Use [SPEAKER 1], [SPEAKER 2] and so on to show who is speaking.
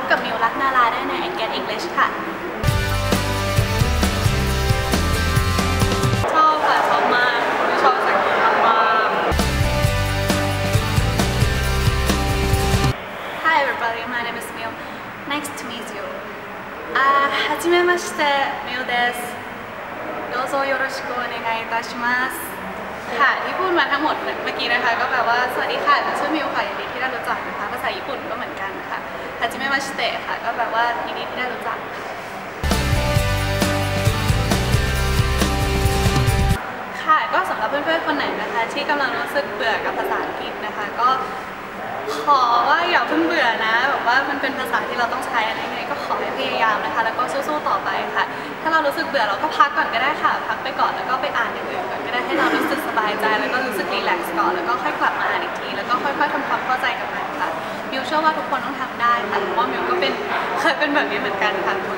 [SPEAKER 1] บกับมิวรักนาราได้ในแอนเกิลอังกฤษค่ะ ชอบค่ะชอบมากชอบภาษาอังกฤษมาก Hi everybody my name is Miu nice to meet you あはじめまして Miu ですどうぞよろしくお願いいたしますค่ะที่พูดมาทั้งหมดเมื่อกี้นะคะ ก็แปลว่าสวัสดีค่ะชื่อมิวค่ะยินดีที่ได้รู้จักนะคะภาษาญี่ปุ่น มะมาชิเตะค่ะ ก็แปลว่ายินดีที่ได้รู้จัก ค่ะ ก็สำหรับเพื่อนๆคนไหนนะคะ ที่กำลังรู้สึกเบื่อกับภาษาอังกฤษนะคะ ก็ขอว่าอย่าเพิ่งเบื่อนะแบบว่ามันเป็นภาษาที่เราต้องใช้อะไรไงก็ขอให้พยายามนะคะ แล้วก็สู้ๆต่อไปค่ะ ถ้าเรารู้สึกเบื่อเราก็พักก่อนก็ได้ค่ะ พักไปก่อนแล้วก็ไปอ่านอย่างอื่นก่อนก็ได้ให้เรารู้สึกสบายใจ แล้วก็รู้สึกรีแลกซ์ก่อนแล้วก็ค่อยกลับมาอ่านอีกทีแล้วก็ค่อยๆทำ เชื่อว่าทุกคนต้องทำได้ค่ะเพราะว่ามิวก็เป็นเคยเป็นแบบนี้เหมือนกันค่ะเพราะงั้นทุกคนก็สู้ๆนะคะ